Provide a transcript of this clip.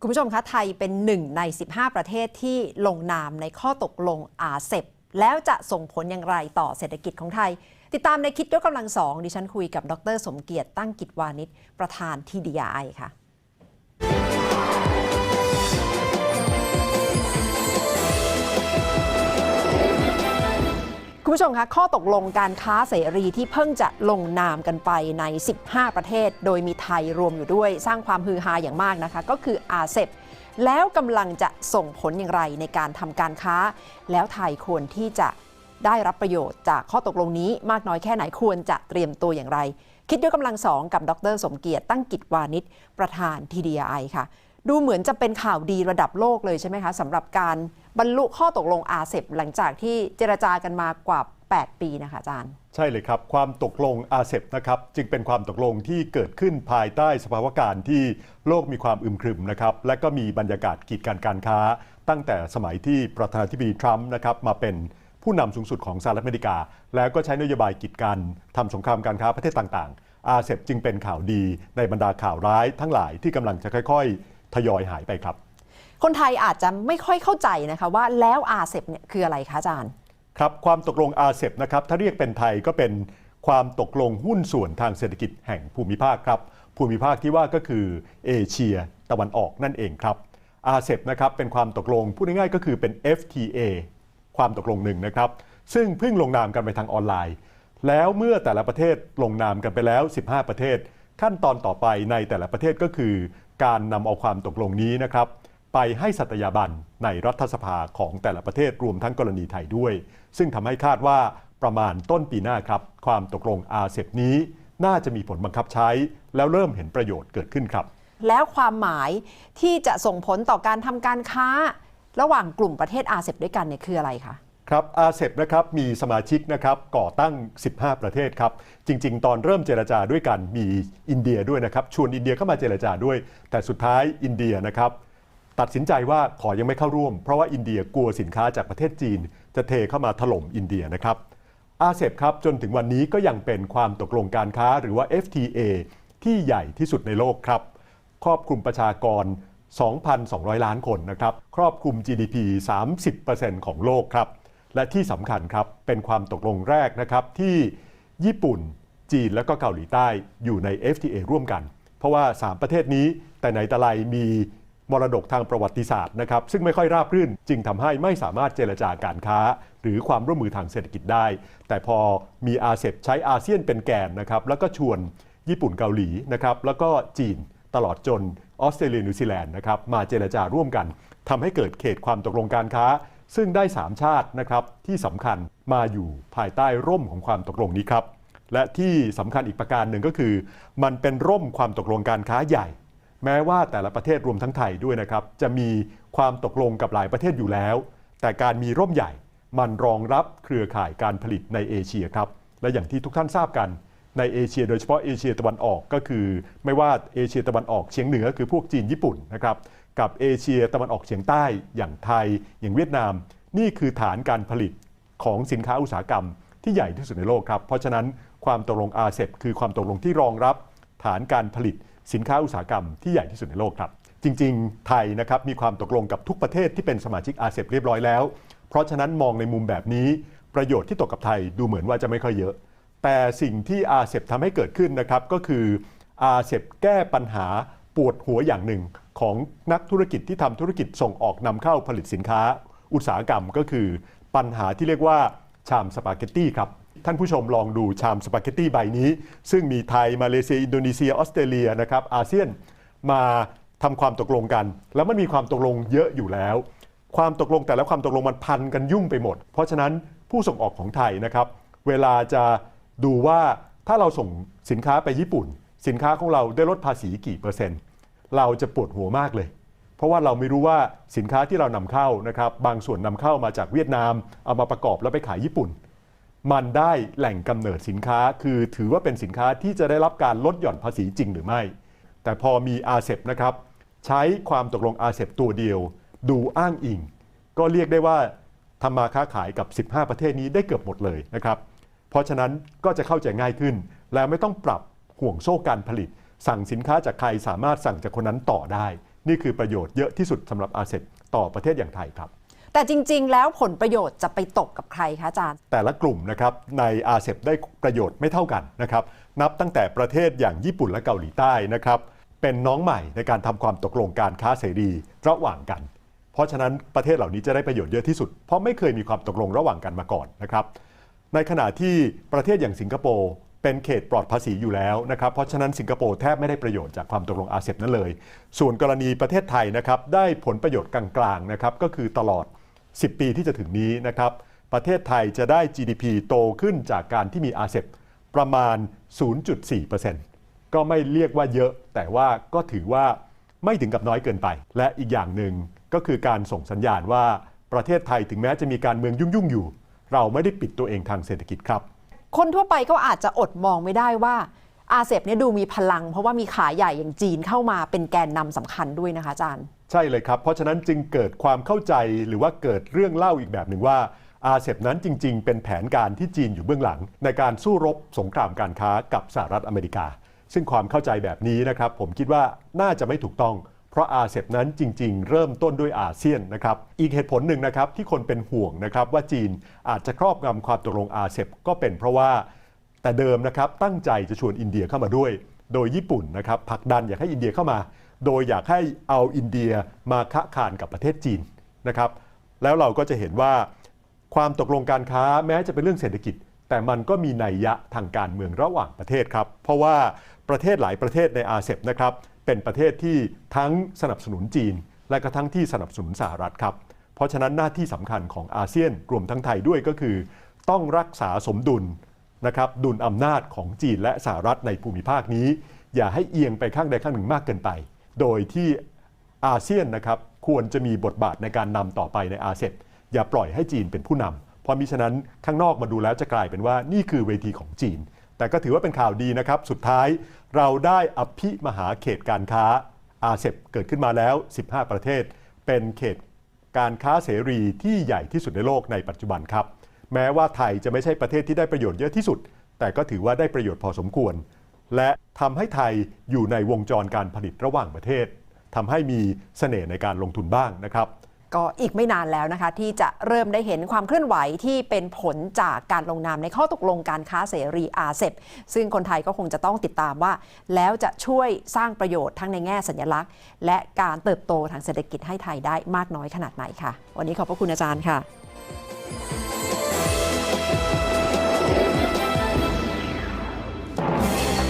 คุณผู้ชมคะไทยเป็นหนึ่งใน 15 ประเทศที่ลงนามในข้อตกลงอาเซบแล้วจะส่งผลอย่างไรต่อเศรษฐกิจของไทย ติดตามในคิดยกกำลังสองดิฉันคุยกับดร สมเกียรติตั้งกิจวานิชประธานทีดีไอค่ะ คุณผู้ชมคะข้อตกลงการค้าเสรีที่เพิ่งจะลงนามกันไปใน 15 ประเทศ โดยมีไทยรวมอยู่ด้วย สร้างความฮือฮาอย่างมากนะคะ ก็คืออาเซบแล้วกำลังจะส่งผลอย่างไรในการทำการค้า แล้วไทยควรที่จะได้รับประโยชน์จากข้อตกลงนี้มากน้อยแค่ไหนควรจะเตรียมตัวอย่างไร คิดด้วยกำลังสองกับดร สมเกียรติตั้งกิจวานิชประธานทีดีไอค่ะ ดูเหมือนจะเป็นข่าวดีระดับโลกเลยใช่ไหมคะสำหรับการบรรลุข้อตกลงอาเซบหลังจากที่เจรจากันมากว่า 8 ปีนะคะอาจารย์ ใช่เลยครับ ความตกลงอาเซบนะครับจึงเป็นความตกลงที่เกิดขึ้นภายใต้สภาวะการที่โลกมีความอึมครึมนะครับและก็มีบรรยากาศกีดกันการค้า ตั้งแต่สมัยที่ประธานาธิบดีทรัมป์นะครับมาเป็นผู้นำสูงสุดของสหรัฐอเมริกา แล้วก็ใช้นโยบายกีดกันทำสงครามการค้าประเทศต่างๆ อาเซบจึงเป็นข่าวดีในบรรดาข่าวร้ายทั้งหลายที่กำลังจะค่อยๆ ทยอยหายไปครับ คนไทยอาจจะไม่ค่อยเข้าใจนะคะว่าแล้วอาเซบเนี่ยคืออะไรคะอาจารย์ ครับความตกลงอาเซบนะครับถ้าเรียกเป็นไทยก็เป็นความตกลงหุ้นส่วนทางเศรษฐกิจแห่งภูมิภาคครับ ภูมิภาคที่ว่าก็คือเอเชียตะวันออกนั่นเองครับอาเซบนะครับเป็นความตกลงพูดง่ายๆก็คือเป็น FTA ความตกลงหนึ่งนะครับ ซึ่งเพิ่งลงนามกันไปทางออนไลน์ แล้วเมื่อแต่ละประเทศลงนามกันไปแล้ว 15 ประเทศ ขั้นตอนต่อไปในแต่ละประเทศก็คือ การนำเอาความตกลงนี้นะครับ ไปให้สัตยาบันในรัฐสภาของแต่ละประเทศรวมทั้งกรณีไทยด้วย ซึ่งทำให้คาดว่าประมาณต้นปีหน้าครับ ความตกลงอาเซบนี้ น่าจะมีผลบังคับใช้ แล้วเริ่มเห็นประโยชน์เกิดขึ้นครับ แล้วความหมายที่จะส่งผลต่อการทำการค้า ระหว่างกลุ่มประเทศอาเซบด้วยกันเนี่ยคืออะไรคะ ครับอาเซบนะครับมีสมาชิกนะครับก่อตั้ง 15 ประเทศครับ จริง ๆ ตอนเริ่มเจรจาด้วยกันมีอินเดียด้วยนะครับ ชวนอินเดียเข้ามาเจรจาด้วย แต่สุดท้ายอินเดียนะครับตัดสินใจว่าขอยังไม่เข้าร่วม เพราะว่าอินเดียกลัวสินค้าจากประเทศจีน จะเทเข้ามาถล่มอินเดียนะครับอาเซบครับจนถึงวันนี้ก็ยังเป็นความตกลงการค้าหรือว่า FTA ที่ใหญ่ที่สุดในโลกครับ ครอบคลุมประชากร 2,200 ล้านคนนะครับ ครอบคลุม GDP 30%ของโลกครับ และที่สำคัญครับเป็นความตกลงแรกนะครับที่ญี่ปุ่น จีนและก็เกาหลีใต้อยู่ใน FTA ร่วมกัน เพราะว่า 3 ประเทศนี้แต่ไหนแต่ไรมีมรดกทางประวัติศาสตร์นะครับซึ่งไม่ค่อยราบรื่นจึงทำให้ไม่สามารถเจรจาการค้า หรือความร่วมมือทางเศรษฐกิจได้ แต่พอมีอาเซบใช้อาเซียนเป็นแกนนะครับแล้วก็ชวนญี่ปุ่นเกาหลีนะครับแล้วก็จีนตลอดจนออสเตรเลียนิวซีแลนด์นะครับมาเจรจาร่วมกันทำให้เกิดเขตความตกลงการค้า ซึ่งได้ 3 ชาตินะครับที่สำคัญมาอยู่ภายใต้ร่มของความตกลงนี้ครับ และที่สำคัญอีกประการหนึ่งก็คือ มันเป็นร่มความตกลงการค้าใหญ่ แม้ว่าแต่ละประเทศรวมทั้งไทยด้วยนะครับ จะมีความตกลงกับหลายประเทศอยู่แล้ว แต่การมีร่มใหญ่มันรองรับเครือข่ายการผลิตในเอเชียครับ และอย่างที่ทุกท่านทราบกันในเอเชียโดยเฉพาะเอเชียตะวันออกก็คือ ไม่ว่าเอเชียตะวันออกเฉียงเหนือคือพวกจีนญี่ปุ่นนะครับ กับเอเชียตะวันออกเฉียงใต้อย่างไทย อย่างเวียดนาม นี่คือฐานการผลิตของสินค้าอุตสาหกรรมที่ใหญ่ที่สุดในโลกครับ เพราะฉะนั้นความตกลงอาเซบคือความตกลงที่รองรับฐานการผลิตสินค้าอุตสาหกรรมที่ใหญ่ที่สุดในโลกครับ จริง ๆ ไทยนะครับมีความตกลงกับทุกประเทศที่เป็นสมาชิกอาเซบเรียบร้อยแล้ว เพราะฉะนั้นมองในมุมแบบนี้ ประโยชน์ที่ตกกับไทยดูเหมือนว่าจะไม่ค่อยเยอะ แต่สิ่งที่อาเซบทำให้เกิดขึ้นนะครับก็คืออาเซบแก้ปัญหาปวดหัวอย่างหนึ่ง ของนักธุรกิจที่ทำธุรกิจส่งออกนำเข้าผลิตสินค้า อุตสาหกรรมก็คือปัญหาที่เรียกว่าชามสปาเกตตี้ครับ ท่านผู้ชมลองดูชามสปาเกตตี้ใบนี้ ซึ่งมีไทย มาเลเซีย อินโดนีเซีย ออสเตรเลียนะครับอาเซียนมาทำความตกลงกัน แล้วมันมีความตกลงเยอะอยู่แล้ว ความตกลงแต่และความตกลงมันพันกันยุ่งไปหมด เพราะฉะนั้นผู้ส่งออกของไทยนะครับ เวลาจะดูว่าถ้าเราส่งสินค้าไปญี่ปุ่น สินค้าของเราได้ลดภาษีกี่เปอร์เซ็นต์ เราจะปวดหัวมากเลย เพราะว่าเราไม่รู้ว่าสินค้าที่เรานำเข้านะครับบางส่วนนำเข้ามาจากเวียดนาม เอามาประกอบแล้วไปขายญี่ปุ่น มันได้แหล่งกำเนิดสินค้า คือถือว่าเป็นสินค้าที่จะได้รับการลดหย่อนภาษีจริงหรือไม่ แต่พอมีอาเซบนะครับใช้ความตกลงอาเซบตัวเดียว ดูอ้างอิง ก็เรียกได้ว่าทำมาค้าขายกับ 15 ประเทศนี้ได้เกือบหมดเลยนะครับ เพราะฉะนั้นก็จะเข้าใจง่ายขึ้น แล้วไม่ต้องปรับห่วงโซ่การผลิต สั่งสินค้าจากใครสามารถสั่งจากคนนั้นต่อได้ นี่คือประโยชน์เยอะที่สุดสำหรับอาเซียนต่อประเทศอย่างไทยครับแต่จริง ๆ แล้วผลประโยชน์จะไปตกกับใครคะอาจารย์ แต่ละกลุ่มนะครับในอาเซียนได้ประโยชน์ไม่เท่ากันนะครับ นับตั้งแต่ประเทศอย่างญี่ปุ่นและเกาหลีใต้นะครับ เป็นน้องใหม่ในการทำความตกลงการค้าเสรีระหว่างกัน เพราะฉะนั้นประเทศเหล่านี้จะได้ประโยชน์เยอะที่สุด เพราะไม่เคยมีความตกลงระหว่างกันมาก่อนนะครับ ในขณะที่ประเทศอย่างสิงคโปร์ เป็นเขตปลอดภาษีอยู่แล้วนะครับ เพราะฉะนั้นสิงคโปร์แทบไม่ได้ประโยชน์จากความตกลงอาเซียนนั้นเลย ส่วนกรณีประเทศไทยนะครับได้ผลประโยชน์กลางๆนะครับก็คือตลอด 10 ปีที่จะถึงนี้นะครับประเทศไทยจะได้ GDP โตขึ้นจากการที่มีอาเซบประมาณ 0.4%ก็ไม่เรียกว่าเยอะ แต่ว่าก็ถือว่าไม่ถึงกับน้อยเกินไป และอีกอย่างหนึ่งก็คือการส่งสัญญาณว่าประเทศไทยถึงแม้จะมีการเมืองยุ่งๆอยู่ เราไม่ได้ปิดตัวเองทางเศรษฐกิจครับ คนทั่วไปก็อาจจะอดมองไม่ได้ว่าอาเซบเนี่ยดูมีพลัง เพราะว่ามีขาใหญ่อย่างจีนเข้ามาเป็นแกนนำสำคัญด้วยนะคะอาจารย์ ใช่เลยครับ เพราะฉะนั้นจึงเกิดความเข้าใจหรือว่าเกิดเรื่องเล่าอีกแบบหนึ่งว่าอาเซบนั้นจริง ๆ เป็นแผนการที่จีนอยู่เบื้องหลัง ในการสู้รบสงครามการค้ากับสหรัฐอเมริกา ซึ่งความเข้าใจแบบนี้นะครับผมคิดว่าน่าจะไม่ถูกต้อง เพราะอาเซบนั้นจริง ๆ เริ่มต้นด้วยอาเซียนนะครับ อีกเหตุผลหนึ่งนะครับที่คนเป็นห่วงนะครับว่าจีนอาจจะครอบงำความตกลงอาเซบก็เป็นเพราะว่าแต่เดิมนะครับตั้งใจจะชวนอินเดียเข้ามาด้วย โดยญี่ปุ่นนะครับผลักดันอยากให้อินเดียเข้ามา โดยอยากให้เอาอินเดียมาคะคานกับประเทศจีนนะครับแล้วเราก็จะเห็นว่าความตกลงการค้าแม้จะเป็นเรื่องเศรษฐกิจ แต่มันก็มีนัยยะทางการเมืองระหว่างประเทศครับ เพราะว่า ประเทศหลายประเทศในอาเซียนนะครับเป็นประเทศที่ทั้งสนับสนุนจีน และก็ทั้งที่สนับสนุนสหรัฐครับ เพราะฉะนั้นหน้าที่สำคัญของอาเซียนรวมทั้งไทยด้วยก็คือ ต้องรักษาสมดุลนะครับดุลอำนาจของจีนและสหรัฐในภูมิภาคนี้ อย่าให้เอียงไปข้างใดข้างหนึ่งมากเกินไป โดยที่อาเซียนนะครับควรจะมีบทบาทในการนำต่อไปในอาเซียนอย่าปล่อยให้จีนเป็นผู้นำเพราะมิฉะนั้นข้างนอกมาดูแล้วจะกลายเป็นว่านี่คือเวทีของจีน แต่ก็ถือว่าเป็นข่าวดีนะครับ สุดท้ายเราได้อภิมหาเขตการค้าอาเซียนเกิดขึ้นมาแล้ว 15 ประเทศ เป็นเขตการค้าเสรีที่ใหญ่ที่สุดในโลกในปัจจุบันครับ แม้ว่าไทยจะไม่ใช่ประเทศที่ได้ประโยชน์เยอะที่สุด แต่ก็ถือว่าได้ประโยชน์พอสมควร และทำให้ไทยอยู่ในวงจรการผลิตระหว่างประเทศทำให้มีเสน่ห์ในการลงทุนบ้างนะครับ ก็อีกไม่นานแล้วนะคะ ที่จะเริ่มได้เห็นความเคลื่อนไหวที่เป็นผลจากการลงนามในข้อตกลงการค้าเสรีอาเซบซึ่งคนไทยก็คงจะต้องติดตามว่า แล้วจะช่วยสร้างประโยชน์ทั้งในแง่สัญลักษณ์ และการเติบโตทางเศรษฐกิจให้ไทยได้มากน้อยขนาดไหนค่ะ วันนี้ขอบพระคุณอาจารย์ค่ะ